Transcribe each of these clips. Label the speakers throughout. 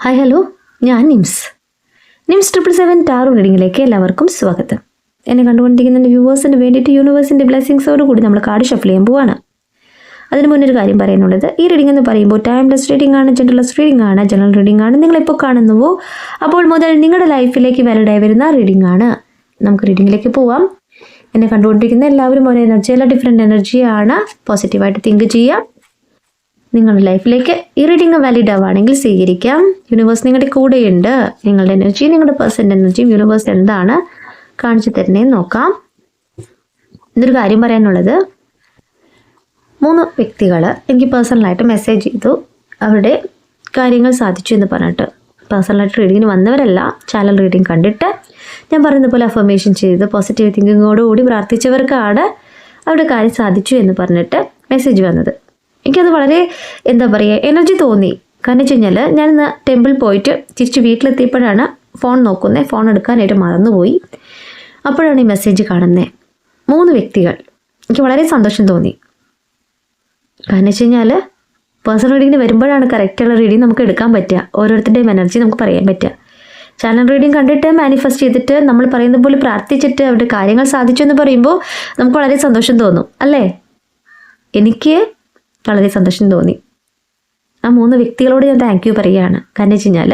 Speaker 1: Hi hello ഞാൻ Nims. Nims triple seven tarot റീഡിങ്ങിലേക്ക് എല്ലാവർക്കും സ്വാഗതം. എന്നെ കണ്ടുകൊണ്ടിരിക്കുന്ന വ്യൂവേഴ്സിന് വേണ്ടിയിട്ട് യൂണിവേഴ്സിന്റെ ബ്ലെസ്സിങ്സോട് കൂടി നമ്മൾ കാർഡ് ഷഫിൾ ചെയ്യാൻ പോവാണ്. അതിന് മുന്നൊരു കാര്യം പറയാനുള്ളത്. ഈ റീഡിംഗ് എന്ന് പറയുമ്പോൾ ടൈംലെസ് റീഡിംഗ് ആണ് ജനറൽസ് റീഡിംഗ് ആണ് ജനറൽ റീഡിംഗ് ആണ്. നിങ്ങളിപ്പോൾ കാണുന്നുവോ? അപ്പോൾ മുതൽ നിങ്ങളുടെ ലൈഫിലേക്ക് വാലിഡായി വരുന്ന റീഡിംഗ് ആണ്. നമുക്ക് റീഡിങ്ങിലേക്ക് പോവാം. എന്നെ കണ്ടുകൊണ്ടിരിക്കുന്ന എല്ലാവരും ഒരേ എനർജി അല്ല ഡിഫറെന്റ് എനർജിയാണ് പോസിറ്റീവായിട്ട് തിങ്ക് ചെയ്യാം നിങ്ങളുടെ ലൈഫിലേക്ക് ഈ റീഡിംഗ് വാലിഡ് ആവുകയാണെങ്കിൽ സ്വീകരിക്കാം. യൂണിവേഴ്സ് നിങ്ങളുടെ കൂടെയുണ്ട്. നിങ്ങളുടെ എനർജി നിങ്ങളുടെ പേഴ്സന്റെ എനർജിയും യൂണിവേഴ്സ് എന്താണ് കാണിച്ചു തരുന്നതെന്ന് നോക്കാം. ഇന്നൊരു കാര്യം പറയാനുള്ളത്. മൂന്ന് വ്യക്തികൾ എനിക്ക് പേഴ്സണലായിട്ട് മെസ്സേജ് ചെയ്തു. അവരുടെ കാര്യങ്ങൾ സാധിച്ചു എന്ന് പറഞ്ഞിട്ട്. പേഴ്സണലായിട്ട് റീഡിങ്ങിന് വന്നവരല്ല ചാനൽ റീഡിങ് കണ്ടിട്ട്. ഞാൻ പറയുന്ന പോലെ അഫർമേഷൻ ചെയ്ത് പോസിറ്റീവ് തിങ്കിങ്ങോടുകൂടി പ്രാർത്ഥിച്ചവർക്കാണ് അവരുടെ കാര്യം സാധിച്ചു എന്ന് പറഞ്ഞിട്ട് മെസ്സേജ് വന്നത്. എനിക്കത് വളരെ എന്താ പറയുക എനർജി തോന്നി. കാരണം വെച്ച് കഴിഞ്ഞാൽ ഞാൻ ഇന്ന് ടെമ്പിൾ പോയിട്ട് തിരിച്ച് വീട്ടിലെത്തിയപ്പോഴാണ് ഫോൺ നോക്കുന്നത് ഫോൺ എടുക്കാനായിട്ട് മറന്നുപോയി. അപ്പോഴാണ് ഈ മെസ്സേജ് കാണുന്നത് മൂന്ന് വ്യക്തികൾ. എനിക്ക് വളരെ സന്തോഷം തോന്നി. കാരണം വെച്ച് കഴിഞ്ഞാൽ പേഴ്സണൽ റീഡിങ്ങിന് വരുമ്പോഴാണ് കറക്റ്റുള്ള റീഡിങ് നമുക്ക് എടുക്കാൻ പറ്റുക. ഓരോരുത്തരുടെയും എനർജി നമുക്ക് പറയാൻ പറ്റുക. ചാനൽ റീഡിങ് കണ്ടിട്ട് മാനിഫെസ്റ്റ് ചെയ്തിട്ട് നമ്മൾ പറയുന്ന പോലെ പ്രാർത്ഥിച്ചിട്ട് അവരുടെ കാര്യങ്ങൾ സാധിച്ചു എന്ന് പറയുമ്പോൾ നമുക്ക് വളരെ സന്തോഷം തോന്നും. അല്ലേ? എനിക്ക് വളരെ സന്തോഷം തോന്നി. ആ മൂന്ന് വ്യക്തികളോട് ഞാൻ താങ്ക് യു പറയുകയാണ്. കാരണം വെച്ച് കഴിഞ്ഞാൽ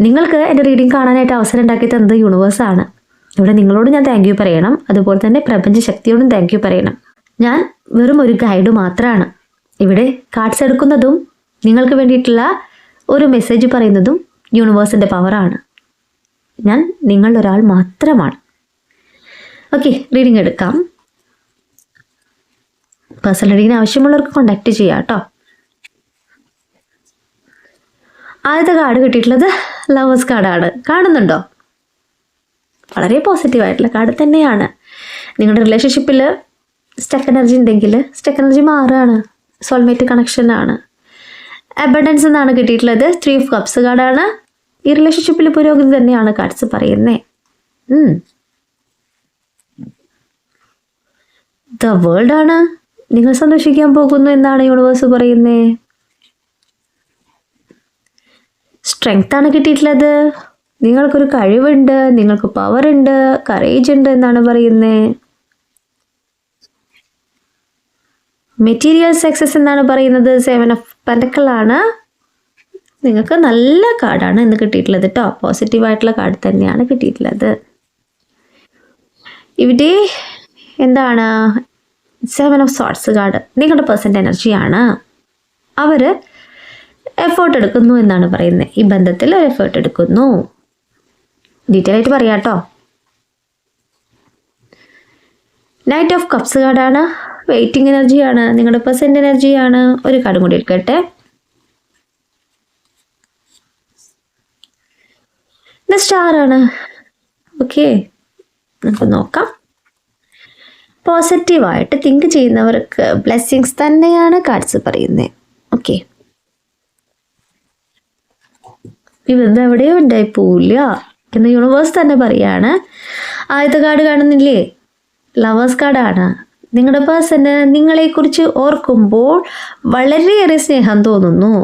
Speaker 1: നിങ്ങൾക്ക് എന്റെ റീഡിങ് കാണാനായിട്ട് അവസരം ഉണ്ടാക്കി തന്നത് യൂണിവേഴ്സാണ് ഇവിടെ നിങ്ങളോട് ഞാൻ താങ്ക് യു പറയണം. അതുപോലെ തന്നെ പ്രപഞ്ച ശക്തിയോടും താങ്ക് യു പറയണം. ഞാൻ വെറും ഒരു ഗൈഡ് മാത്രമാണ് ഇവിടെ കാർഡ്സ് എടുക്കുന്നതും നിങ്ങൾക്ക് വേണ്ടിയിട്ടുള്ള ഒരു മെസ്സേജ് പറയുന്നതും യൂണിവേഴ്സിന്റെ പവറാണ് ഞാൻ നിങ്ങളൊരാൾ മാത്രമാണ്. ഓക്കെ റീഡിംഗ് എടുക്കാം. പേഴ്സണൽ റീഡിങ്ങിന് ആവശ്യമുള്ളവർക്ക് കോണ്ടാക്ട് ചെയ്യാം കേട്ടോ. ആദ്യത്തെ കാർഡ് കിട്ടിയിട്ടുള്ളത് ലവേഴ്സ് കാർഡാണ് കാണുന്നുണ്ടോ? വളരെ പോസിറ്റീവ് ആയിട്ടുള്ള കാർഡ് തന്നെയാണ്. നിങ്ങളുടെ റിലേഷൻഷിപ്പിൽ സ്റ്റക്ക് എനർജി ഉണ്ടെങ്കിൽ സ്റ്റക്ക് എനർജി മാറുകയാണ്. സോൾമേറ്റ് കണക്ഷനാണ് അബഡൻസ് എന്നാണ് കിട്ടിയിട്ടുള്ളത്. ത്രീ ഓഫ് കപ്സ് കാർഡാണ് ഈ റിലേഷൻഷിപ്പിൽ പുരോഗതി തന്നെയാണ് കാർഡ്സ് പറയുന്നത് ദ വേൾഡ് ആണ്. നിങ്ങൾ സന്തോഷിക്കാൻ പോകുന്നു എന്നാണ് യൂണിവേഴ്സ് പറയുന്നത് സ്ട്രെങ്ത് ആണ് കിട്ടിയിട്ടുള്ളത്. നിങ്ങൾക്കൊരു കഴിവുണ്ട് നിങ്ങൾക്ക് പവർ ഉണ്ട് കറേജ് ഉണ്ട് എന്നാണ് പറയുന്നത് മെറ്റീരിയൽ സക്സസ് എന്നാണ് പറയുന്നത്. സെവൻ ഓഫ് പെൻഡക്കളാണ് നിങ്ങൾക്ക് നല്ല കാർഡാണ് ഇന്ന് കിട്ടിയിട്ടുള്ളത് കേട്ടോ പോസിറ്റീവായിട്ടുള്ള കാർഡ് തന്നെയാണ് കിട്ടിയിട്ടുള്ളത്. ഇവിടെ എന്താണ്? സെവൻ ഓഫ് സോട്ട്സ് കാർഡ് നിങ്ങളുടെ പേഴ്സന്റെ എനർജിയാണ് അവർ എഫേർട്ട് എടുക്കുന്നു എന്നാണ് പറയുന്നത് ഈ ബന്ധത്തിൽ എഫേർട്ട് എടുക്കുന്നു. ഡീറ്റെയിൽ ആയിട്ട് പറയാം കേട്ടോ. നൈറ്റ് ഓഫ് കപ്സ് കാർഡാണ് വെയിറ്റിംഗ് എനർജിയാണ് നിങ്ങളുടെ പേഴ്സന്റെ എനർജിയാണ് ഒരു കാർഡും കൂടി എടുക്കട്ടെ. സ്റ്റാർ ആണ്. ഓക്കെ നമുക്ക് നോക്കാം. പോസിറ്റീവായിട്ട് തിങ്ക് ചെയ്യുന്നവർക്ക് ബ്ലെസ്സിങ്സ് തന്നെയാണ് കാർഡ്സ് പറയുന്നത് ഓക്കെ ഇവിടെ എവിടെയോ ഉണ്ടായി പോവില്ല എന്ന് യൂണിവേഴ്സ് തന്നെ പറയാണ്. ആദ്യത്തെ കാർഡ് കാണുന്നില്ലേ? ലവേഴ്സ് കാർഡാണ് നിങ്ങളുടെ പേഴ്സണ് നിങ്ങളെക്കുറിച്ച് ഓർക്കുമ്പോൾ വളരെയേറെ സ്നേഹം തോന്നുന്നു.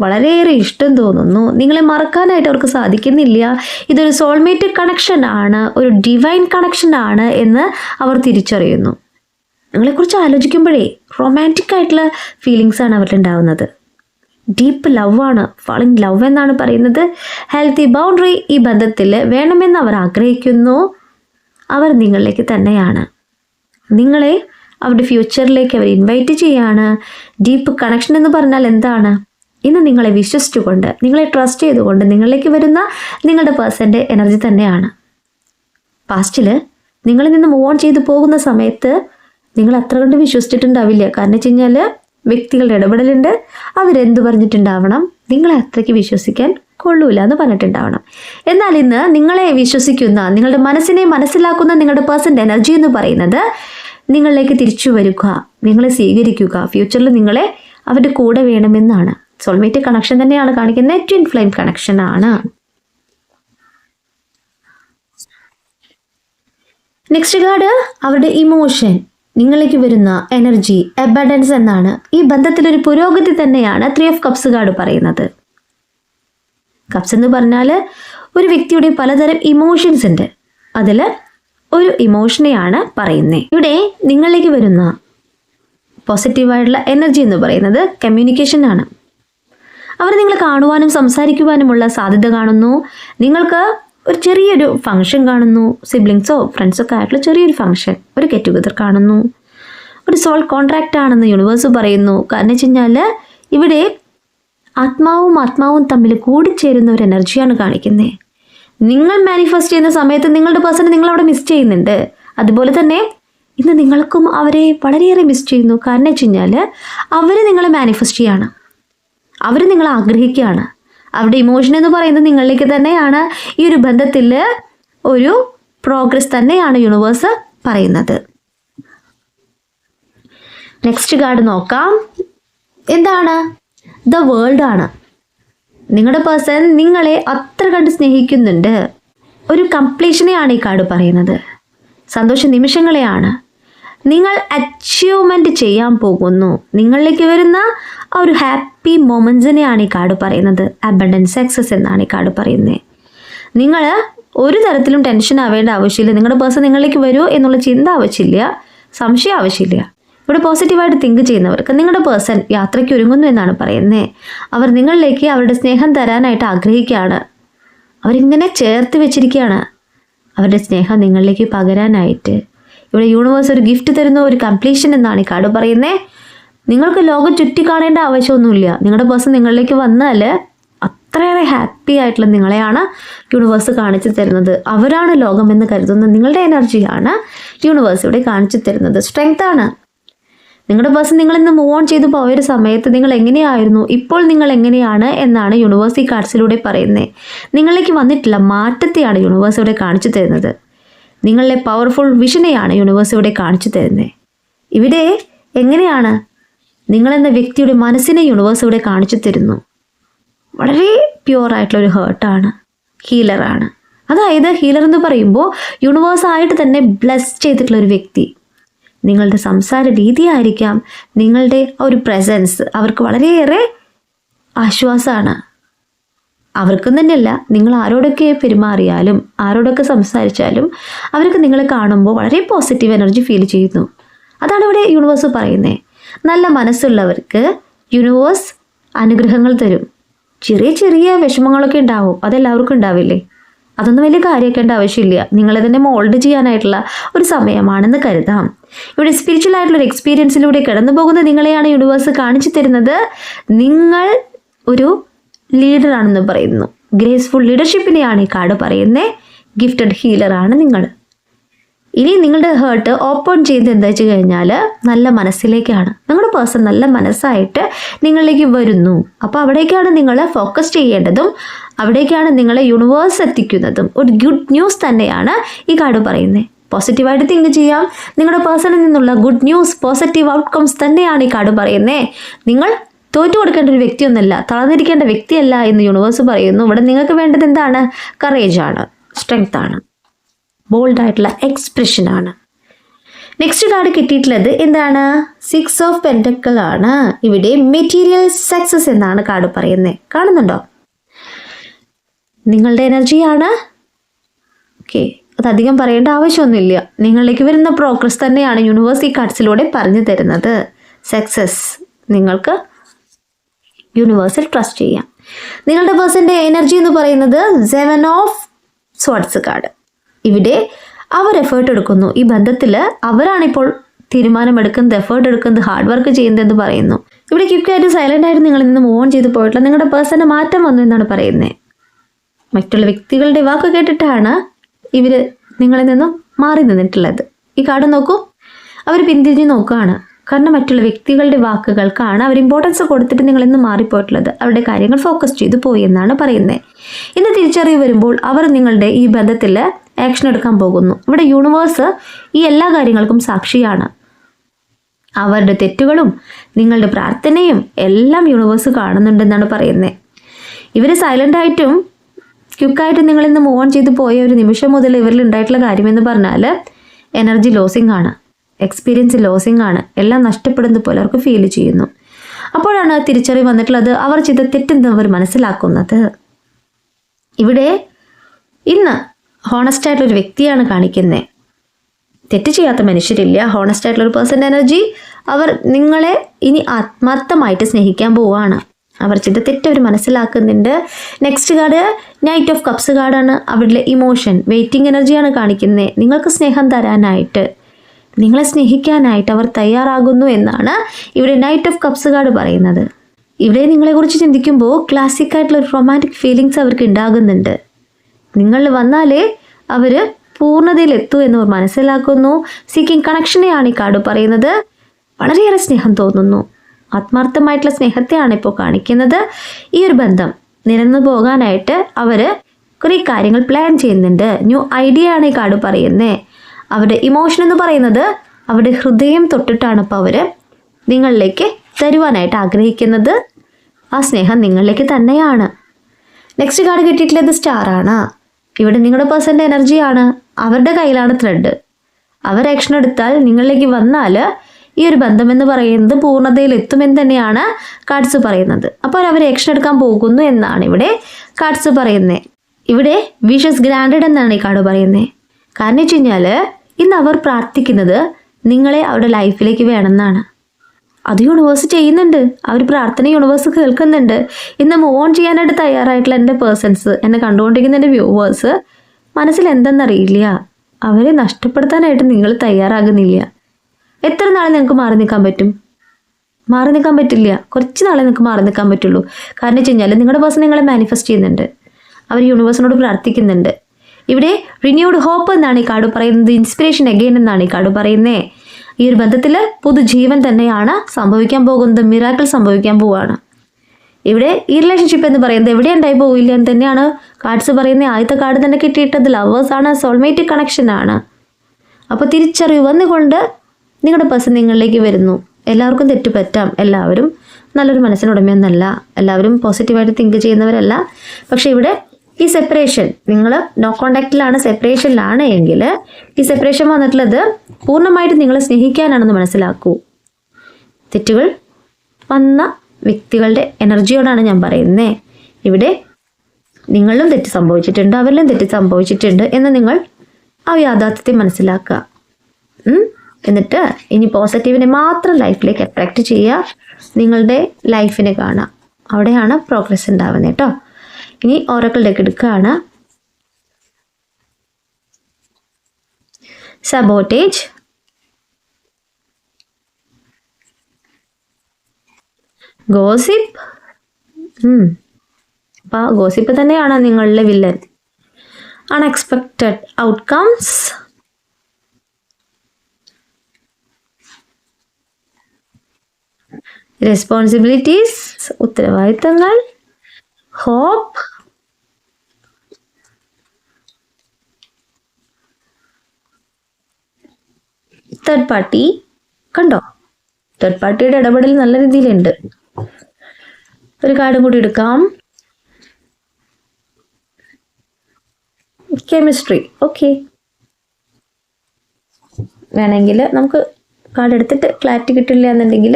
Speaker 1: വളരെയേറെ ഇഷ്ടം തോന്നുന്നു. നിങ്ങളെ മറക്കാനായിട്ട് അവർക്ക് സാധിക്കുന്നില്ല. ഇതൊരു സോൾമേറ്റ് കണക്ഷൻ ആണ് ഒരു ഡിവൈൻ കണക്ഷൻ ആണ് എന്ന് അവർ തിരിച്ചറിയുന്നു. നിങ്ങളെക്കുറിച്ച് ആലോചിക്കുമ്പോഴേ റൊമാന്റിക് ആയിട്ടുള്ള ഫീലിങ്സ് ആണ് അവരിൽ ഉണ്ടാവുന്നത് ഡീപ്പ് ലവ് ആണ് ഫാളിംഗ് ലവ് എന്നാണ് പറയുന്നത്. ഹെൽത്തി ബൗണ്ടറി ഈ ബന്ധത്തിൽ വേണമെന്ന് അവർ ആഗ്രഹിക്കുന്നു. അവർ നിങ്ങളിലേക്ക് തന്നെയാണ്. നിങ്ങളെ അവരുടെ ഫ്യൂച്ചറിലേക്ക് അവർ ഇൻവൈറ്റ് ചെയ്യാണ്. ഡീപ്പ് കണക്ഷൻ എന്ന് പറഞ്ഞാൽ എന്താണ്? ഇന്ന് നിങ്ങളെ വിശ്വസിച്ചുകൊണ്ട് നിങ്ങളെ ട്രസ്റ്റ് ചെയ്തുകൊണ്ട് നിങ്ങളിലേക്ക് വരുന്ന നിങ്ങളുടെ പേഴ്സന്റെ എനർജി തന്നെയാണ്. പാസ്റ്റിൽ നിങ്ങളിൽ നിന്ന് മൂവ് ഓൺ ചെയ്തു പോകുന്ന സമയത്ത് നിങ്ങൾ അത്ര കണ്ട് വിശ്വസിച്ചിട്ടുണ്ടാവില്ല. കാരണം വെച്ച് കഴിഞ്ഞാൽ വ്യക്തികളുടെ ഇടപെടലുണ്ട് അവരെന്ത് പറഞ്ഞിട്ടുണ്ടാവണം നിങ്ങളെ അത്രയ്ക്ക് വിശ്വസിക്കാൻ കൊള്ളൂല എന്ന് പറഞ്ഞിട്ടുണ്ടാവണം. എന്നാൽ ഇന്ന് നിങ്ങളെ വിശ്വസിക്കുന്ന നിങ്ങളുടെ മനസ്സിനെ മനസ്സിലാക്കുന്ന നിങ്ങളുടെ പേഴ്സന്റെ എനർജി എന്ന് പറയുന്നത് നിങ്ങളിലേക്ക് തിരിച്ചു വരിക നിങ്ങളെ സ്വീകരിക്കുക ഫ്യൂച്ചറിൽ നിങ്ങളെ അവരുടെ കൂടെ വേണമെന്നാണ്. സോൾമേറ്റ് കണക്ഷൻ തന്നെയാണ് കാണിക്കുന്നത്. ട്വിൻ ഫ്ലെയിം കണക്ഷൻ ആണ്. നെക്സ്റ്റ് കാർഡ് അവരുടെ ഇമോഷൻ നിങ്ങളിലേക്ക് വരുന്ന എനർജി അബഡൻസ് എന്നാണ്. ഈ ബന്ധത്തിൽ ഒരു പുരോഗതി തന്നെയാണ് ത്രീ ഓഫ് കപ്സ് കാർഡ് പറയുന്നത്. കപ്സ് എന്ന് പറഞ്ഞാൽ ഒരു വ്യക്തിയുടെ പലതരം ഇമോഷൻസ് ഉണ്ട്. അതിൽ ഒരു ഇമോഷനെയാണ് പറയുന്നത് ഇവിടെ നിങ്ങളിലേക്ക് വരുന്ന പോസിറ്റീവായിട്ടുള്ള എനർജി എന്ന് പറയുന്നത് കമ്മ്യൂണിക്കേഷൻ ആണ്. അവർ നിങ്ങളെ കാണുവാനും സംസാരിക്കുവാനുമുള്ള സാധ്യത കാണുന്നു. നിങ്ങൾക്ക് ഒരു ചെറിയൊരു ഫംഗ്ഷൻ കാണുന്നു. സിബ്ലിങ്സോ ഫ്രണ്ട്സോ ഒക്കെ ആയിട്ടുള്ള ചെറിയൊരു ഫംഗ്ഷൻ ഒരു ഗെറ്റ് ടുഗദർ കാണുന്നു. ഒരു സോൾ കോൺട്രാക്റ്റ് ആണെന്ന് യൂണിവേഴ്സ് പറയുന്നു. കാരണം വെച്ച് കഴിഞ്ഞാൽ ഇവിടെ ആത്മാവും ആത്മാവും തമ്മിൽ കൂടിച്ചേരുന്ന ഒരു എനർജിയാണ് കാണിക്കുന്നത് നിങ്ങൾ മാനിഫെസ്റ്റ് ചെയ്യുന്ന സമയത്ത് നിങ്ങളുടെ പേഴ്സണെ നിങ്ങൾ അവിടെ മിസ് ചെയ്യുന്നുണ്ട്. അതുപോലെ തന്നെ ഇന്ന് നിങ്ങൾക്കും അവരെ വളരെയേറെ മിസ് ചെയ്യുന്നു. കാരണം വെച്ച് കഴിഞ്ഞാൽ അവർ നിങ്ങളെ മാനിഫെസ്റ്റ് ചെയ്യാണ്. അവർ നിങ്ങൾ ആഗ്രഹിക്കുകയാണ്. അവരുടെ ഇമോഷൻ എന്ന് പറയുന്നത് നിങ്ങളിലേക്ക് തന്നെയാണ്. ഈ ഒരു ബന്ധത്തിൽ ഒരു പ്രോഗ്രസ് തന്നെയാണ് യൂണിവേഴ്സ് പറയുന്നത്. നെക്സ്റ്റ് കാർഡ് നോക്കാം. എന്താണ്? ദ വേൾഡ് ആണ്. നിങ്ങളുടെ പേഴ്സൺ നിങ്ങളെ അത്ര കണ്ട് സ്നേഹിക്കുന്നുണ്ട്. ഒരു കംപ്ലീഷനെയാണ് ഈ കാർഡ് പറയുന്നത്. സന്തോഷ നിമിഷങ്ങളെയാണ്. നിങ്ങൾ അച്ചീവ്മെന്റ് ചെയ്യാൻ പോകുന്നു. നിങ്ങളിലേക്ക് വരുന്ന ആ ഒരു ഹാപ്പി മൊമെൻസിനെയാണ് ഈ കാർഡ് പറയുന്നത്. അബണ്ടൻസ് സക്സസ് എന്നാണ് ഈ കാർഡ് പറയുന്നത്. നിങ്ങൾ ഒരു തരത്തിലും ടെൻഷൻ ആവേണ്ട ആവശ്യമില്ല. നിങ്ങളുടെ പേഴ്സൺ നിങ്ങളിലേക്ക് വരുമോ എന്നുള്ള ചിന്ത ആവശ്യമില്ല. സംശയം ആവശ്യമില്ല. ഇവിടെ പോസിറ്റീവായിട്ട് തിങ്ക് ചെയ്യുന്നവർക്ക് നിങ്ങളുടെ പേഴ്സൺ യാത്രയ്ക്ക് ഒരുങ്ങുന്നു എന്നാണ് പറയുന്നത്. അവർ നിങ്ങളിലേക്ക് അവരുടെ സ്നേഹം തരാനായിട്ട് ആഗ്രഹിക്കുകയാണ്. അവരിങ്ങനെ ചേർത്ത് വെച്ചിരിക്കുകയാണ്. അവരുടെ സ്നേഹം നിങ്ങളിലേക്ക് പകരാനായിട്ട്. ഇവിടെ യൂണിവേഴ്സ് ഒരു ഗിഫ്റ്റ് തരുന്ന ഒരു കംപ്ലീഷൻ എന്നാണ് ഈ കാർഡ് പറയുന്നത് നിങ്ങൾക്ക് ലോകം ചുറ്റിക്കാണേണ്ട ആവശ്യമൊന്നുമില്ല. നിങ്ങളുടെ പേഴ്സൺ നിങ്ങളിലേക്ക് വന്നാൽ അത്രയേറെ ഹാപ്പി ആയിട്ടുള്ള നിങ്ങളെയാണ് യൂണിവേഴ്സ് കാണിച്ചു തരുന്നത്. അവരാണ് എന്ന് കരുതുന്ന നിങ്ങളുടെ എനർജിയാണ് യൂണിവേഴ്സ് ഇവിടെ കാണിച്ചു തരുന്നത്. സ്ട്രെങ്ത് ആണ്. നിങ്ങളുടെ പേഴ്സൺ നിങ്ങൾ ഇന്ന് മൂവ് ഓൺ ചെയ്തു പോയ ഒരു സമയത്ത് നിങ്ങൾ എങ്ങനെയായിരുന്നു? ഇപ്പോൾ നിങ്ങൾ എങ്ങനെയാണ് എന്നാണ് യൂണിവേഴ്സ് ഈ കാർഡ്സിലൂടെ പറയുന്നത് നിങ്ങളിലേക്ക് വന്നിട്ടില്ല മാറ്റത്തെയാണ് യൂണിവേഴ്സ് ഇവിടെ കാണിച്ചു തരുന്നത്. നിങ്ങളിലെ പവർഫുൾ വിഷനെയാണ് യൂണിവേഴ്സ് ഇവിടെ കാണിച്ചു തരുന്നത് ഇവിടെ എങ്ങനെയാണ് നിങ്ങളെന്ന വ്യക്തിയുടെ മനസ്സിനെ യൂണിവേഴ്സ് ഇവിടെ കാണിച്ചു തരുന്നു? വളരെ പ്യുവറായിട്ടുള്ളൊരു ഹേർട്ടാണ് ഹീലറാണ് അതായത് ഹീലർ എന്ന് പറയുമ്പോൾ യൂണിവേഴ്സായിട്ട് തന്നെ ബ്ലെസ് ചെയ്തിട്ടുള്ള ഒരു വ്യക്തി. നിങ്ങളുടെ സംസാര രീതി ആയിരിക്കാം നിങ്ങളുടെ ഒരു പ്രസൻസ് അവർക്ക് വളരെയേറെ ആശ്വാസമാണ്. അവർക്കും തന്നെയല്ല നിങ്ങൾ ആരോടൊക്കെ പെരുമാറിയാലും ആരോടൊക്കെ സംസാരിച്ചാലും അവർക്ക് നിങ്ങളെ കാണുമ്പോൾ വളരെ പോസിറ്റീവ് എനർജി ഫീൽ ചെയ്യുന്നു. അതാണ് ഇവിടെ യൂണിവേഴ്സ് പറയുന്നത് നല്ല മനസ്സുള്ളവർക്ക് യൂണിവേഴ്സ് അനുഗ്രഹങ്ങൾ തരും. ചെറിയ ചെറിയ വിഷമങ്ങളൊക്കെ ഉണ്ടാവും അതെല്ലാവർക്കും ഉണ്ടാവില്ലേ? അതൊന്നും വലിയ കാര്യമാക്കേണ്ട ആവശ്യമില്ല. നിങ്ങളെ തന്നെ മോൾഡ് ചെയ്യാനായിട്ടുള്ള ഒരു സമയമാണെന്ന് കരുതാം. ഇവിടെ സ്പിരിച്വൽ ആയിട്ടുള്ള ഒരു എക്സ്പീരിയൻസിലൂടെ കടന്നു പോകുന്ന നിങ്ങളെയാണ് യൂണിവേഴ്സ് കാണിച്ചു തരുന്നത്. നിങ്ങൾ ഒരു ലീഡറാണെന്ന് പറയുന്നു. ഗ്രേസ്ഫുൾ ലീഡർഷിപ്പിനെയാണ് ഈ കാർഡ് പറയുന്നത് ഗിഫ്റ്റഡ് ഹീലറാണ് നിങ്ങൾ. ഇനി നിങ്ങളുടെ ഹേർട്ട് ഓപ്പൺ ചെയ്ത് എന്താ വെച്ച് കഴിഞ്ഞാൽ നല്ല മനസ്സിലേക്കാണ്. നിങ്ങളുടെ പേഴ്സൺ നല്ല മനസ്സായിട്ട് നിങ്ങളിലേക്ക് വരുന്നു. അപ്പോൾ അവിടേക്കാണ് നിങ്ങൾ ഫോക്കസ് ചെയ്യേണ്ടതും അവിടേക്കാണ് നിങ്ങളെ യൂണിവേഴ്സ് എത്തിക്കുന്നതും. ഒരു ഗുഡ് ന്യൂസ് തന്നെയാണ് ഈ കാർഡ് പറയുന്നത് പോസിറ്റീവായിട്ട് തിങ്ക് ചെയ്യാം. നിങ്ങളുടെ പേഴ്സണിൽ നിന്നുള്ള ഗുഡ് ന്യൂസ് പോസിറ്റീവ് ഔട്ട്കംസ് തന്നെയാണ് ഈ കാർഡ് പറയുന്നത് നിങ്ങൾ തോറ്റു കൊടുക്കേണ്ട ഒരു വ്യക്തിയൊന്നല്ല തളർന്നിരിക്കേണ്ട വ്യക്തിയല്ല എന്ന് യൂണിവേഴ്സ് പറയുന്നു. ഇവിടെ നിങ്ങൾക്ക് വേണ്ടത് എന്താണ്? കറേജ് ആണ് സ്ട്രെങ്ത് ആണ് ബോൾഡായിട്ടുള്ള എക്സ്പ്രഷനാണ് നെക്സ്റ്റ് കാർഡ് കിട്ടിയിട്ടുള്ളത് എന്താണ്? സിക്സ് ഓഫ് പെന്റക്കിൾ ആണ്. ഇവിടെ മെറ്റീരിയൽ സക്സസ് എന്നാണ് കാർഡ് പറയുന്നത്. കാണുന്നുണ്ടോ? നിങ്ങളുടെ എനർജിയാണ് ഓക്കെ അധികം പറയേണ്ട ആവശ്യമൊന്നുമില്ല. നിങ്ങളിലേക്ക് വരുന്ന പ്രോഗ്രസ് തന്നെയാണ് യൂണിവേഴ്സ് ഈ കാർഡ്സിലൂടെ പറഞ്ഞു തരുന്നത്. സക്സസ് നിങ്ങൾക്ക് യൂണിവേഴ്സിൽ ട്രസ്റ്റ് ചെയ്യാം. നിങ്ങളുടെ പേഴ്സന്റെ എനർജി എന്ന് പറയുന്നത് സെവൻ ഓഫ് സ്വാട്സ് കാർഡ് ഇവിടെ അവർ എഫേർട്ട് എടുക്കുന്നു. ഈ ബന്ധത്തിൽ അവരാണിപ്പോൾ തീരുമാനമെടുക്കുന്നത് എഫേർട്ട് എടുക്കുന്നത് ഹാർഡ് വർക്ക് ചെയ്യുന്നതെന്ന് പറയുന്നു. ഇവിടെ ക്വിക്കായിട്ട് സൈലന്റ് ആയിട്ട് നിങ്ങളിൽ നിന്ന് മൂവ് ഓൺ ചെയ്ത് പോയിട്ടില്ല നിങ്ങളുടെ പേഴ്സന്റെ മാറ്റം വന്നു എന്നാണ് പറയുന്നത് മറ്റുള്ള വ്യക്തികളുടെ വാക്ക് കേട്ടിട്ടാണ് ഇവർ നിങ്ങളിൽ നിന്നും മാറി നിന്നിട്ടുള്ളത്. ഈ കാർഡ് നോക്കൂ. അവർ പിന്തിരിഞ്ഞ് നോക്കുകയാണ്. കാരണം മറ്റുള്ള വ്യക്തികളുടെ വാക്കുകൾക്കാണ് അവർ ഇമ്പോർട്ടൻസ് കൊടുത്തിട്ട് നിങ്ങൾ ഇന്ന് മാറിപ്പോയിട്ടുള്ളത്. അവരുടെ കാര്യങ്ങൾ ഫോക്കസ് ചെയ്തു പോയി എന്നാണ് പറയുന്നത് ഇന്ന് തിരിച്ചറിവ് വരുമ്പോൾ അവർ നിങ്ങളുടെ ഈ ബന്ധത്തിൽ ആക്ഷൻ എടുക്കാൻ പോകുന്നു. ഇവിടെ യൂണിവേഴ്സ് ഈ എല്ലാ കാര്യങ്ങൾക്കും സാക്ഷിയാണ്. അവരുടെ തെറ്റുകളും നിങ്ങളുടെ പ്രാർത്ഥനയും എല്ലാം യൂണിവേഴ്സ് കാണുന്നുണ്ടെന്നാണ് പറയുന്നത് ഇവർ സൈലന്റ് ആയിട്ടും ഇന്ന് മൂവ് ഓൺ ചെയ്തു പോയ ഒരു നിമിഷം മുതൽ ഇവരിൽ ഉണ്ടായിട്ടുള്ള കാര്യമെന്ന് പറഞ്ഞാൽ എനർജി ലോസിംഗ് ആണ്. എക്സ്പീരിയൻസ് ലോസിങ് ആണ്. എല്ലാം നഷ്ടപ്പെടുന്നത് പോലെ അവർക്ക് ഫീൽ ചെയ്യുന്നു. അപ്പോഴാണ് തിരിച്ചറിവ് വന്നിട്ടുള്ളത് അവർ ചെയ്ത തെറ്റെന്ന് അവർ മനസ്സിലാക്കുന്നത്? ഇവിടെ ഇന്ന് ഹോണസ്റ്റ് ആയിട്ടുള്ള ഒരു വ്യക്തിയാണ് കാണിക്കുന്നത് തെറ്റ് ചെയ്യാത്ത മനുഷ്യരില്ല. ഹോണസ്റ്റ് ആയിട്ടുള്ള ഒരു പേഴ്സന്റെ എനർജി അവർ നിങ്ങളെ ഇനി ആത്മാർത്ഥമായിട്ട് സ്നേഹിക്കാൻ പോവുകയാണ് അവർ ചെയ്ത തെറ്റ് അവർ മനസ്സിലാക്കുന്നുണ്ട്. Next card knight of cups കാർഡാണ് അവരുടെ ഇമോഷൻ വെയിറ്റിംഗ് എനർജിയാണ് കാണിക്കുന്നത് നിങ്ങൾക്ക് സ്നേഹം തരാനായിട്ട്. നിങ്ങളെ സ്നേഹിക്കാനായിട്ട് അവർ തയ്യാറാകുന്നു എന്നാണ് ഇവിടെ നൈറ്റ് ഓഫ് കപ്സ് കാർഡ് പറയുന്നത്. ഇവിടെ നിങ്ങളെക്കുറിച്ച് ചിന്തിക്കുമ്പോൾ ക്ലാസിക് ആയിട്ടുള്ള ഒരു റൊമാന്റിക് ഫീലിങ്സ് അവർക്ക് ഉണ്ടാകുന്നുണ്ട്. നിങ്ങൾ വന്നാലേ അവർ പൂർണതയിൽ എത്തൂ എന്ന് അവർ മനസ്സിലാക്കുന്നു. സീക്കിംഗ് കണക്ഷനെയാണ് ഈ കാർഡ് പറയുന്നത്. വളരെയേറെ സ്നേഹം തോന്നുന്നു. ആത്മാർത്ഥമായിട്ടുള്ള സ്നേഹത്തെയാണ് ഇപ്പോൾ കാണിക്കുന്നത്. ഈ ഒരു ബന്ധം നിരന്നു പോകാനായിട്ട് അവർ കുറേ കാര്യങ്ങൾ പ്ലാൻ ചെയ്യുന്നുണ്ട്. ന്യൂ ഐഡിയ ആണ് ഈ കാർഡ് പറയുന്നത് അവരുടെ ഇമോഷൻ എന്ന് പറയുന്നത് അവരുടെ ഹൃദയം തൊട്ടിട്ടാണ് ഇപ്പോൾ അവർ നിങ്ങളിലേക്ക് തരുവാനായിട്ട് ആഗ്രഹിക്കുന്നത്. ആ സ്നേഹം നിങ്ങളിലേക്ക് തന്നെയാണ്. നെക്സ്റ്റ് കാർഡ് കിട്ടിയിട്ടുള്ളത് സ്റ്റാറാണ് ഇവിടെ നിങ്ങളുടെ പേഴ്സന്റെ എനർജിയാണ് അവരുടെ കയ്യിലാണ് ത്രെഡ് അവർ ആക്ഷൻ എടുത്താൽ നിങ്ങളിലേക്ക് വന്നാൽ ഈ ഒരു ബന്ധം എന്ന് പറയുന്നത് പൂർണതയിൽ എത്തുമെന്ന് തന്നെയാണ് കാർഡ്സ് പറയുന്നത്. അപ്പോൾ അവർ ആക്ഷൻ എടുക്കാൻ പോകുന്നു എന്നാണ് ഇവിടെ കാർഡ്സ് പറയുന്നത് ഇവിടെ വിഷസ് ഗ്രാൻഡഡ് എന്നാണ് ഈ കാർഡ് പറയുന്നത് കാരണം വെച്ച് കഴിഞ്ഞാൽ ഇന്ന് അവർ പ്രാർത്ഥിക്കുന്നത് നിങ്ങളെ അവരുടെ ലൈഫിലേക്ക് വേണമെന്നാണ്. അത് യൂണിവേഴ്സ് ചെയ്യുന്നുണ്ട്. അവർ പ്രാർത്ഥന യൂണിവേഴ്സ് കേൾക്കുന്നുണ്ട്. ഇന്ന് മൂവ് ഓൺ ചെയ്യാനായിട്ട് തയ്യാറായിട്ടുള്ള എന്റെ പേഴ്സൺസ് എന്നെ കണ്ടുകൊണ്ടിരിക്കുന്ന എന്റെ വ്യൂവേഴ്സ് മനസ്സിൽ എന്തെന്നറിയില്ല. അവരെ നഷ്ടപ്പെടുത്താനായിട്ട് നിങ്ങൾ തയ്യാറാകുന്നില്ല. എത്ര നാൾ നിങ്ങൾക്ക് മാറി നിൽക്കാൻ പറ്റും? മാറി നിൽക്കാൻ പറ്റില്ല. കുറച്ച് നാളെ നിങ്ങൾക്ക് മാറി നിൽക്കാൻ പറ്റുള്ളൂ. കാരണം വെച്ച് കഴിഞ്ഞാൽ നിങ്ങളുടെ പേഴ്സൺ നിങ്ങളെ മാനിഫെസ്റ്റ് ചെയ്യുന്നുണ്ട്. അവർ യൂണിവേഴ്സിനോട് പ്രാർത്ഥിക്കുന്നുണ്ട്. ഇവിടെ റിന്യൂഡ് ഹോപ്പ് എന്നാണ് ഈ കാർഡ് പറയുന്നത് ഇൻസ്പിറേഷൻ അഗെയിൻ എന്നാണ് ഈ കാർഡ് പറയുന്നത് ഈ ഒരു ബന്ധത്തിൽ പുതുജീവൻ തന്നെയാണ് സംഭവിക്കാൻ പോകുന്നത് മിറാക്കിൾ സംഭവിക്കാൻ പോവുകയാണ് ഇവിടെ ഈ റിലേഷൻഷിപ്പ് എന്ന് പറയുന്നത് എവിടെ ഉണ്ടായി പോവില്ല എന്ന് തന്നെയാണ് കാർഡ്സ് പറയുന്നത് ആദ്യത്തെ കാർഡ് തന്നെ കിട്ടിയിട്ടത് ലവേഴ്സാണ് സോൾമേറ്റ് കണക്ഷനാണ് അപ്പോൾ തിരിച്ചറിവ് വന്നുകൊണ്ട് നിങ്ങളുടെ പേഴ്സൺ നിങ്ങളിലേക്ക് വരുന്നു. എല്ലാവർക്കും തെറ്റ് പറ്റാം എല്ലാവരും നല്ലൊരു മനസ്സിനുടമയൊന്നല്ല എല്ലാവരും പോസിറ്റീവായിട്ട് തിങ്ക് ചെയ്യുന്നവരല്ല. പക്ഷേ ഇവിടെ ഈ സെപ്പറേഷൻ നിങ്ങൾ നോ കോണ്ടാക്റ്റിലാണ് സെപ്പറേഷനിലാണ് എങ്കിൽ ഈ സെപ്പറേഷൻ വന്നിട്ടുള്ളത് പൂർണമായിട്ട് നിങ്ങളെ സ്നേഹിക്കാനാണെന്ന് മനസ്സിലാക്കൂ. തെറ്റുകൾ വന്ന വ്യക്തികളുടെ എനർജിയോടാണ് ഞാൻ പറയുന്നത് ഇവിടെ നിങ്ങളിലും തെറ്റ് സംഭവിച്ചിട്ടുണ്ട് അവരിലും തെറ്റ് സംഭവിച്ചിട്ടുണ്ട് എന്ന് നിങ്ങൾ ആ യാഥാർത്ഥ്യത്തെ മനസ്സിലാക്കുക. എന്നിട്ട് ഇനി പോസിറ്റീവിനെ മാത്രം ലൈഫിലേക്ക് അട്രാക്റ്റ് ചെയ്യുക. നിങ്ങളുടെ ലൈഫിനെ കാണുക. അവിടെയാണ് പ്രോഗ്രസ് ഉണ്ടാവുന്നത് കേട്ടോ. ഇനി ഓറക്കിൾ ഡെക്ക് എടുക്കുകയാണ് സബോട്ടേജ് ഗോസിപ്പ് അപ്പോൾ ഗോസിപ്പ് തന്നെയാണ് നിങ്ങളുടെ വില്ലൻ അൺഎക്സ്പെക്റ്റഡ് ഔട്ട്കംസ് റെസ്പോൺസിബിലിറ്റീസ് ഉത്തരവാദിത്തങ്ങൾ. ഹോപ്പ് തേർഡ് പാർട്ടി കണ്ടോ? തേർഡ് പാർട്ടിയുടെ ഇടപെടൽ നല്ല രീതിയിലുണ്ട്. ഒരു കാർഡും കൂടി എടുക്കാം. കെമിസ്ട്രി ഓക്കെ വേണമെങ്കിൽ നമുക്ക് കാർഡ് എടുത്തിട്ട് ക്ലാരിറ്റി കിട്ടില്ല എന്നുണ്ടെങ്കിൽ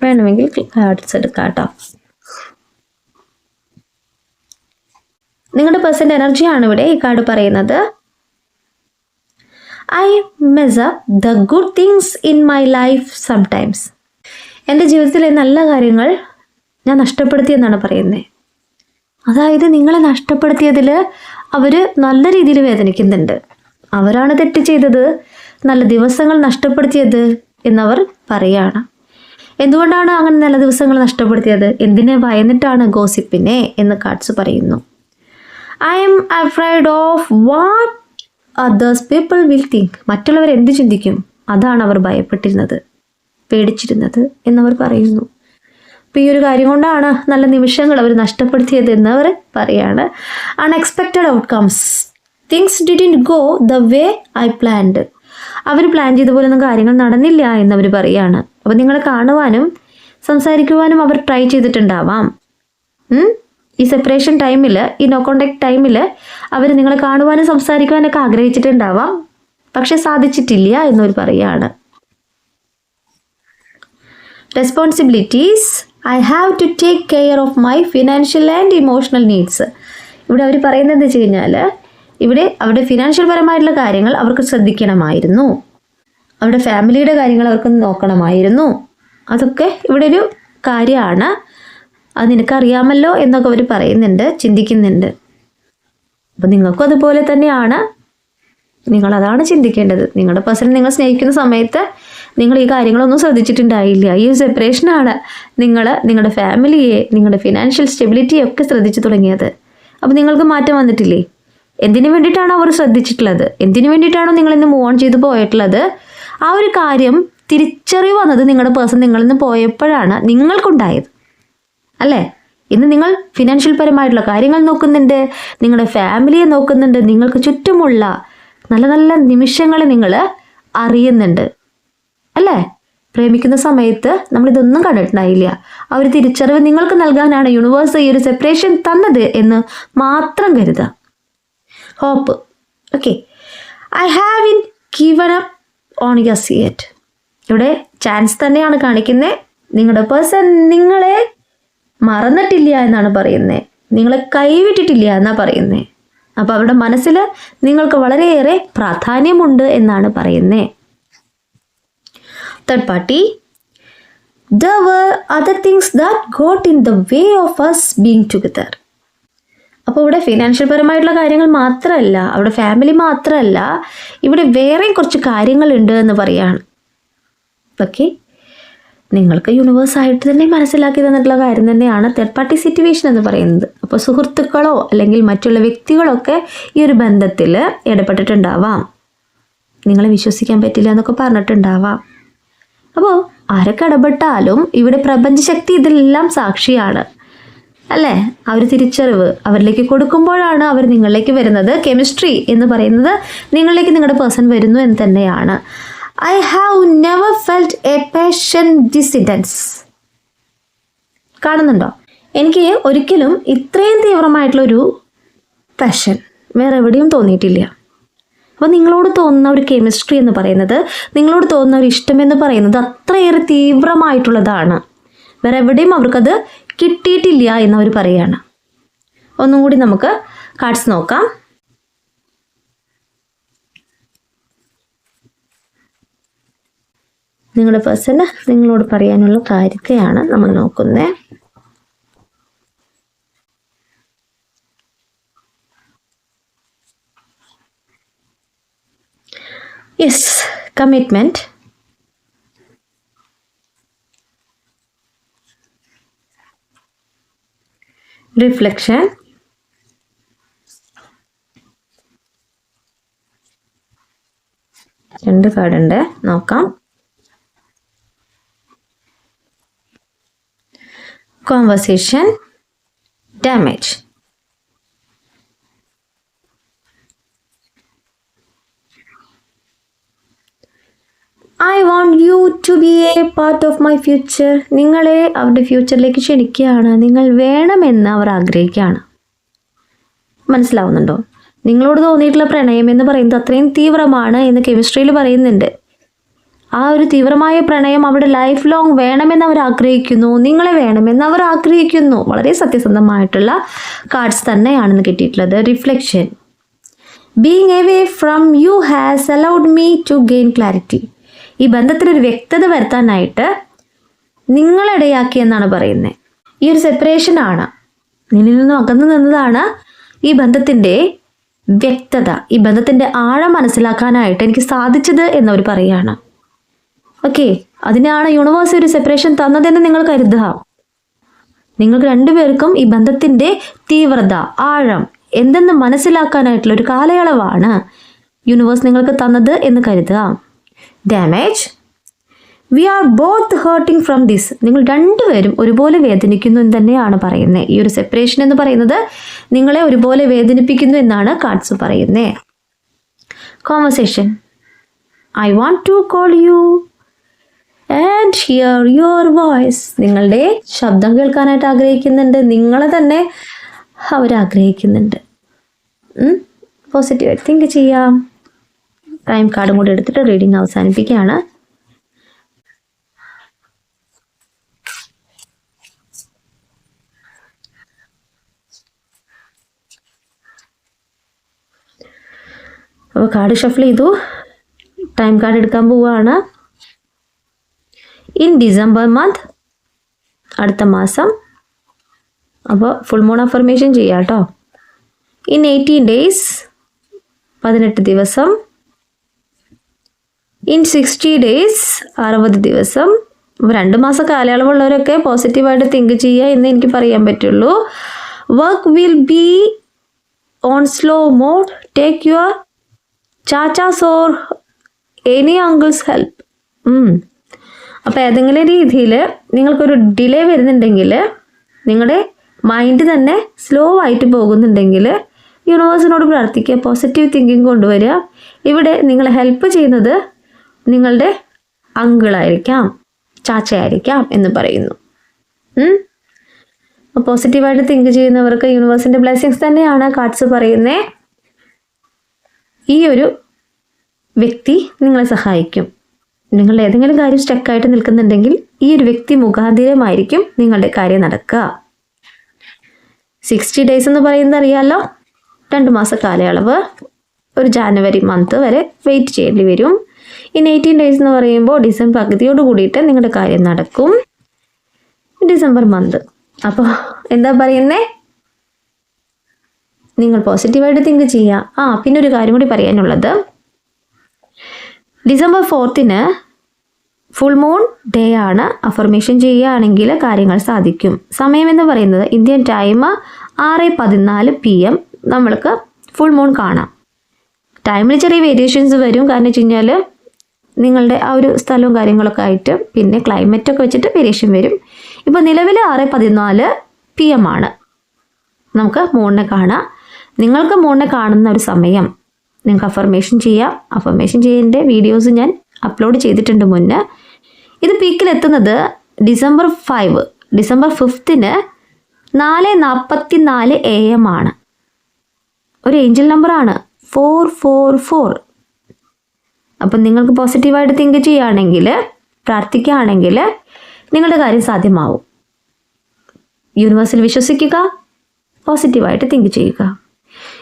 Speaker 1: വേണമെങ്കിൽ കാർഡ്സ് എടുക്കാം കേട്ടോ. നിങ്ങളുടെ പേഴ്സന്റെ എനർജിയാണ് ഇവിടെ ഈ കാർഡ് പറയുന്നത്. I mess up the good things in my life sometimes എന്റെ ജീവിതത്തിലെ നല്ല കാര്യങ്ങൾ ഞാൻ നഷ്ടപ്പെടുത്തിയെന്നാണ് പറയുന്നത് അതായത് നിങ്ങളെ നഷ്ടപ്പെടുത്തിയതിൽ അവർ നല്ല രീതിയിൽ വേദനിക്കുന്നുണ്ട്. അവരാണ് തെറ്റ് ചെയ്തത് നല്ല ദിവസങ്ങൾ നഷ്ടപ്പെടുത്തിയത് എന്നവർ പറയാണ്. എന്തുകൊണ്ടാണ് അങ്ങനെ നല്ല ദിവസങ്ങൾ നഷ്ടപ്പെടുത്തിയത്? എന്തിനെ ഭയന്നിട്ടാണ് ഗോസിപ്പിനെ എന്ന് കാട്സ് പറയുന്നു. I'm afraid of what others people will think മറ്റുള്ളവർ എന്ത് ചിന്തിക്കും? അതാണ് അവർ ഭയപ്പെട്ടിരുന്നത് പേടിച്ചിരുന്നത് എന്നവർ പറയുന്നു. അപ്പോൾ ഈ ഒരു കാര്യം കൊണ്ടാണ് നല്ല നിമിഷങ്ങൾ അവർ നഷ്ടപ്പെടുത്തിയത് എന്നവർ പറയാണ്. Unexpected outcomes things didn't go the way I planned our plan ചെയ്ത പോലെ ഒന്നും കാര്യങ്ങൾ നടന്നില്ല എന്നവർ പറയാണ്. അപ്പോൾ നിങ്ങളെ കാണുവാനും സംസാരിക്കുവാനും അവർ ട്രൈ ചെയ്തിട്ടുണ്ടാവാം? ഈ സെപ്പറേഷൻ ടൈമിൽ ഈ നോ കോണ്ടാക്ട് ടൈമിൽ അവർ നിങ്ങളെ കാണുവാനും സംസാരിക്കുവാനൊക്കെ ആഗ്രഹിച്ചിട്ടുണ്ടാവാം. പക്ഷെ സാധിച്ചിട്ടില്ല എന്നവർ പറയാണ്. Responsibilities I have to take care of my financial and emotional needs ഇവിടെ അവർ പറയുന്നത് വെച്ച് കഴിഞ്ഞാൽ ഇവിടെ അവരുടെ ഫിനാൻഷ്യൽ പരമായിട്ടുള്ള കാര്യങ്ങൾ അവർക്ക് ശ്രദ്ധിക്കണമായിരുന്നു. അവരുടെ ഫാമിലിയുടെ കാര്യങ്ങൾ അവർക്ക് നോക്കണമായിരുന്നു. അതൊക്കെ ഇവിടെ ഒരു കാര്യമാണ്. അത് നിനക്കറിയാമല്ലോ എന്നൊക്കെ അവർ പറയുന്നുണ്ട് ചിന്തിക്കുന്നുണ്ട്. അപ്പം നിങ്ങൾക്കും അതുപോലെ തന്നെയാണ്. നിങ്ങൾ അതാണ് ചിന്തിക്കേണ്ടത്. നിങ്ങളുടെ പേഴ്സൺ നിങ്ങൾ സ്നേഹിക്കുന്ന സമയത്ത് നിങ്ങൾ ഈ കാര്യങ്ങളൊന്നും ശ്രദ്ധിച്ചിട്ടുണ്ടായില്ല. ഈ ഒരു സെപ്പറേഷനാണ് നിങ്ങൾ നിങ്ങളുടെ ഫാമിലിയെ നിങ്ങളുടെ ഫിനാൻഷ്യൽ സ്റ്റെബിലിറ്റിയെ ഒക്കെ ശ്രദ്ധിച്ചു തുടങ്ങിയത്. അപ്പോൾ നിങ്ങൾക്ക് മാറ്റം വന്നിട്ടില്ലേ? എന്തിനു വേണ്ടിയിട്ടാണോ അവർ ശ്രദ്ധിച്ചിട്ടുള്ളത്? എന്തിനു വേണ്ടിയിട്ടാണോ നിങ്ങൾ ഇന്ന് മൂവ് ഓൺ ചെയ്ത് പോയിട്ടുള്ളത്? ആ ഒരു കാര്യം തിരിച്ചറിവ് വന്നത് നിങ്ങളുടെ പേഴ്സൺ നിങ്ങളിൽ നിന്ന് പോയപ്പോഴാണ് നിങ്ങൾക്കുണ്ടായത്. അല്ലേ? ഇന്ന് നിങ്ങൾ ഫിനാൻഷ്യൽ പരമായിട്ടുള്ള കാര്യങ്ങൾ നോക്കുന്നുണ്ട് നിങ്ങളുടെ ഫാമിലിയെ നോക്കുന്നുണ്ട് നിങ്ങൾക്ക് ചുറ്റുമുള്ള നല്ല നല്ല നിമിഷങ്ങൾ നിങ്ങൾ അറിയുന്നുണ്ട്. അല്ലേ? പ്രേമിക്കുന്ന സമയത്ത് നമ്മളിതൊന്നും കണ്ടിട്ടുണ്ടായില്ല. ആ ഒരു തിരിച്ചറിവ് നിങ്ങൾക്ക് നൽകാനാണ് യൂണിവേഴ്സ് ഈ ഒരു സെപ്പറേഷൻ തന്നത് എന്ന് മാത്രം കരുതാം. Hope okay I have in given up on your seat ഇവിടെ ചാൻസ് തന്നെയാണ് കാണിക്കുന്നത് നിങ്ങളുടെ പേഴ്സൺ നിങ്ങളെ മറന്നിട്ടില്ല എന്നാണ് പറയുന്നത് നിങ്ങളെ കൈവിട്ടിട്ടില്ല എന്നാണ് പറയുന്നത് അപ്പോൾ അവരുടെ മനസ്സിൽ നിങ്ങൾക്ക് വളരെയേറെ പ്രാധാന്യമുണ്ട് എന്നാണ് പറയുന്നത് third party the were other things that got in the way of us being together അപ്പോൾ ഇവിടെ ഫിനാൻഷ്യൽ പരമായിട്ടുള്ള കാര്യങ്ങൾ മാത്രമല്ല അവിടെ ഫാമിലി മാത്രമല്ല ഇവിടെ വേറെയും കുറച്ച് കാര്യങ്ങളുണ്ട് എന്ന് പറയാണ്. ഓക്കെ നിങ്ങൾക്ക് യൂണിവേഴ്സായിട്ട് തന്നെ മനസ്സിലാക്കി തന്നിട്ടുള്ള കാര്യം തന്നെയാണ് തേർഡ് പാർട്ടി സിറ്റുവേഷൻ എന്ന് പറയുന്നത്. അപ്പോൾ സുഹൃത്തുക്കളോ അല്ലെങ്കിൽ മറ്റുള്ള വ്യക്തികളൊക്കെ ഈ ഒരു ബന്ധത്തിൽ ഇടപെട്ടിട്ടുണ്ടാവാം. നിങ്ങളെ വിശ്വസിക്കാൻ പറ്റില്ല എന്നൊക്കെ പറഞ്ഞിട്ടുണ്ടാവാം. അപ്പോൾ ആരൊക്കെ ഇടപെട്ടാലും ഇവിടെ പ്രപഞ്ചശക്തി ഇതിലെല്ലാം സാക്ഷിയാണ്. അല്ലേ? അവർ തിരിച്ചറിവ് അവരിലേക്ക് കൊടുക്കുമ്പോഴാണ് അവർ നിങ്ങളിലേക്ക് വരുന്നത്. കെമിസ്ട്രി എന്ന് പറയുന്നത് നിങ്ങളിലേക്ക് നിങ്ങളുടെ പേഴ്സൺ വരുന്നു എന്ന് തന്നെയാണ്. I have never a dissidence കാണുന്നുണ്ടോ? എനിക്ക് ഒരിക്കലും ഇത്രയും തീവ്രമായിട്ടുള്ളൊരു പാഷൻ വേറെ എവിടെയും തോന്നിയിട്ടില്ല. അപ്പോൾ നിങ്ങളോട് തോന്നുന്ന ഒരു കെമിസ്ട്രി എന്ന് പറയുന്നത് നിങ്ങളോട് തോന്നുന്ന ഒരു ഇഷ്ടം എന്ന് പറയുന്നത് അത്രയേറെ തീവ്രമായിട്ടുള്ളതാണ്. വേറെ എവിടെയും അവർക്കത് കിട്ടിയിട്ടില്ല എന്നവർ പറയുകയാണ് ഒന്നും കൂടി നമുക്ക് കാർഡ്സ് നോക്കാം. നിങ്ങളുടെ പേഴ്സണ് നിങ്ങളോട് പറയാനുള്ള കാര്യത്തെയാണ് നമ്മൾ നോക്കുന്നത് യെസ് കമ്മിറ്റ്മെന്റ് റിഫ്ലക്ഷൻ രണ്ട് കാർഡുണ്ട് നോക്കാം. Conversation damage. I want you to be a part of my future നിങ്ങളെ അവരുടെ ഫ്യൂച്ചറിലേക്ക് ക്ഷണിക്കുകയാണ്. നിങ്ങൾ വേണമെന്ന് അവർ ആഗ്രഹിക്കുകയാണ്. മനസ്സിലാവുന്നുണ്ടോ? നിങ്ങളോട് തോന്നിയിട്ടുള്ള പ്രണയം എന്ന് പറയുന്നത് അത്രയും തീവ്രമാണ് എന്ന് കെമിസ്ട്രിയിൽ പറയുന്നുണ്ട്. ആ ഒരു തീവ്രമായ പ്രണയം അവിടെ ലൈഫ് ലോങ് വേണമെന്ന് അവർ ആഗ്രഹിക്കുന്നു. നിങ്ങളെ വേണമെന്ന് അവർ ആഗ്രഹിക്കുന്നു. വളരെ സത്യസന്ധമായിട്ടുള്ള കാർഡ്സ് തന്നെയാണെന്ന് കിട്ടിയിട്ടുള്ളത്. Reflection being away from you has allowed me to gain clarity ഈ ബന്ധത്തിലൊരു വ്യക്തത വരുത്താനായിട്ട് നിങ്ങളിടയാക്കി എന്നാണ് പറയുന്നത് ഈ ഒരു സെപ്പറേഷൻ ആണ്. നിന്നിൽ നിന്നും അകന്നു നിന്നതാണ് ഈ ബന്ധത്തിന്റെ വ്യക്തത. ഈ ബന്ധത്തിന്റെ ആഴം മനസ്സിലാക്കാനായിട്ട് എനിക്ക് സാധിച്ചത് എന്നവർ പറയുകയാണ്. ഓക്കെ അതിനാണ് യൂണിവേഴ്സ് ഒരു സെപ്പറേഷൻ തന്നതെന്ന് നിങ്ങൾ കരുതുക. നിങ്ങൾക്ക് രണ്ടുപേർക്കും ഈ ബന്ധത്തിന്റെ തീവ്രത ആഴം എന്തെന്ന് മനസ്സിലാക്കാനായിട്ടുള്ള ഒരു കാലയളവാണ് യൂണിവേഴ്സ് നിങ്ങൾക്ക് തന്നത് എന്ന് കരുതുക. Damage we are both hurting from this നിങ്ങൾ രണ്ടുപേരും ഒരുപോലെ വേദനിക്കുന്നു എന്ന് തന്നെയാണ് പറയുന്നത് ഈ ഒരു സെപ്പറേഷൻ എന്ന് പറയുന്നത് നിങ്ങളെ ഒരുപോലെ വേദനിപ്പിക്കുന്നു എന്നാണ് കാർഡ്സ് പറയുന്നത് conversation I want to call you and hear your voice നിങ്ങളുടെ ശബ്ദം കേൾക്കാനായിട്ട് ആഗ്രഹിക്കുന്നുണ്ട്. നിങ്ങളെ തന്നെ അവരാഗ്രഹിക്കുന്നുണ്ട്. പോസിറ്റീവായിട്ട് തിങ്ക് ചെയ്യാം. ടൈം കാർഡും കൂടി എടുത്തിട്ട് റീഡിങ് അവസാനിപ്പിക്കുകയാണ്. അപ്പോൾ കാർഡ് ഷഫിൾ ചെയ്തു. ടൈം കാർഡ് എടുക്കാൻ പോവുകയാണ്. ഇൻ ഡിസംബർ മന്ത് അടുത്ത മാസം. അപ്പോൾ ഫുൾ മൂൺ അഫർമേഷൻ ചെയ്യാം കേട്ടോ ഇൻ എയ്റ്റീൻ ഡേയ്സ് പതിനെട്ട് ദിവസം. ഇൻ സിക്സ്റ്റി ഡേയ്സ് അറുപത് ദിവസം. രണ്ട് മാസം കാലയളവുള്ളവരൊക്കെ പോസിറ്റീവായിട്ട് തിങ്ക് ചെയ്യുക എന്ന് എനിക്ക് പറയാൻ പറ്റുള്ളൂ. Work will be on slow mode take your ചാച്ചാസ് or any uncles help അപ്പോൾ ഏതെങ്കിലും രീതിയിൽ നിങ്ങൾക്കൊരു ഡിലേ വരുന്നുണ്ടെങ്കിൽ നിങ്ങളുടെ മൈൻഡ് തന്നെ സ്ലോ ആയിട്ട് പോകുന്നുണ്ടെങ്കിൽ യൂണിവേഴ്സിനോട് പ്രാർത്ഥിക്കുക പോസിറ്റീവ് തിങ്കിങ് കൊണ്ടുവരിക. ഇവിടെ നിങ്ങളെ ഹെൽപ്പ് ചെയ്യുന്നത് നിങ്ങളുടെ അങ്കിളായിരിക്കാം ചാച്ചയായിരിക്കാം എന്ന് പറയുന്നു. പോസിറ്റീവായിട്ട് തിങ്ക് ചെയ്യുന്നവർക്ക് യൂണിവേഴ്സിന്റെ ബ്ലെസ്സിങ്സ് തന്നെയാണ് കാർഡ്സ് പറയുന്നത് ഈ ഒരു വ്യക്തി നിങ്ങളെ സഹായിക്കും. നിങ്ങൾ ഏതെങ്കിലും കാര്യം സ്റ്റക്കായിട്ട് നിൽക്കുന്നുണ്ടെങ്കിൽ ഈ ഒരു വ്യക്തി മുഖാന്തിരമായിരിക്കും നിങ്ങളുടെ കാര്യം നടക്കുക. സിക്സ്റ്റി ഡേയ്സ് എന്ന് പറയുന്നത് അറിയാമല്ലോ രണ്ട് മാസ കാലയളവ്. ഒരു ജാനുവരി മന്ത് വരെ വെയിറ്റ് ചെയ്യേണ്ടി വരും. ഇനി എയ്റ്റീൻ ഡേയ്സ് എന്ന് പറയുമ്പോൾ ഡിസംബർ പകുതിയോട് കൂടിയിട്ട് നിങ്ങളുടെ കാര്യം നടക്കും. ഡിസംബർ മന്ത് അപ്പോൾ എന്താ പറയുന്നേ? നിങ്ങൾ പോസിറ്റീവായിട്ട് തിങ്ക് ചെയ്യുക. ആ പിന്നെ ഒരു കാര്യം കൂടി പറയാനുള്ളത്. ഡിസംബർ ഫോർത്തിന് ഫുൾ മൂൺ ഡേ ആണ്. അഫർമേഷൻ ചെയ്യുകയാണെങ്കിൽ കാര്യങ്ങൾ സാധിക്കും. സമയമെന്ന് പറയുന്നത് ഇന്ത്യൻ ടൈം ആറ് പതിനാല് പി എം നമ്മൾക്ക് ഫുൾ മൂൺ കാണാം. ടൈമിൽ ചെറിയ വേരിയേഷൻസ് വരും. കാരണം വെച്ച് കഴിഞ്ഞാൽ നിങ്ങളുടെ ആ ഒരു സ്ഥലവും കാര്യങ്ങളൊക്കെ ആയിട്ട് പിന്നെ ക്ലൈമറ്റൊക്കെ വെച്ചിട്ട് വേരിയേഷൻ വരും. ഇപ്പോൾ നിലവിൽ ആറ് പതിനാല് പി എം ആണ്. നമുക്ക് മൂണിനെ കാണാം. നിങ്ങൾക്ക് മൂണിനെ കാണുന്ന ഒരു സമയം നിങ്ങൾക്ക് അഫർമേഷൻ ചെയ്യാം. അഫർമേഷൻ ചെയ്യേണ്ട വീഡിയോസ് ഞാൻ അപ്ലോഡ് ചെയ്തിട്ടുണ്ട് മുന്നേ. ഇത് പീക്കിലെത്തുന്നത് ഡിസംബർ ഫൈവ് ഡിസംബർ ഫിഫ്ത്തിന് നാല് നാൽപ്പത്തി നാല് എ എം ആണ്. ഒരു ഏഞ്ചൽ നമ്പറാണ് ഫോർ ഫോർ ഫോർ അപ്പം നിങ്ങൾക്ക് പോസിറ്റീവായിട്ട് തിങ്ക് ചെയ്യുകയാണെങ്കിൽ പ്രാർത്ഥിക്കുകയാണെങ്കിൽ നിങ്ങളുടെ കാര്യം സാധ്യമാവും. യൂണിവേഴ്സിൽ വിശ്വസിക്കുക പോസിറ്റീവായിട്ട് തിങ്ക് ചെയ്യുക.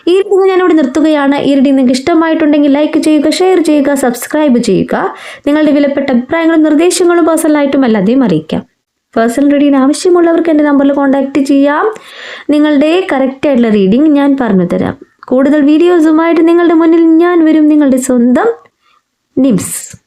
Speaker 1: ഈ റീഡിംഗ് ഞാനിവിടെ നിർത്തുകയാണ്. ഈ റീഡിങ് നിങ്ങൾക്ക് ഇഷ്ടമായിട്ടുണ്ടെങ്കിൽ ലൈക്ക് ചെയ്യുക ഷെയർ ചെയ്യുക സബ്സ്ക്രൈബ് ചെയ്യുക. നിങ്ങളുടെ വിലപ്പെട്ട അഭിപ്രായങ്ങളും നിർദ്ദേശങ്ങളും പേഴ്സണലായിട്ടും അല്ലാതെയും അറിയിക്കാം. പേഴ്സണൽ റീഡിങ്ങിന് ആവശ്യമുള്ളവർക്ക് എന്റെ നമ്പറിൽ കോൺടാക്റ്റ് ചെയ്യാം. നിങ്ങളുടെ കറക്റ്റായിട്ടുള്ള റീഡിങ് ഞാൻ പറഞ്ഞു തരാം. കൂടുതൽ വീഡിയോസുമായിട്ട് നിങ്ങളുടെ മുന്നിൽ ഞാൻ വരും. നിങ്ങളുടെ സ്വന്തം നിംസ്.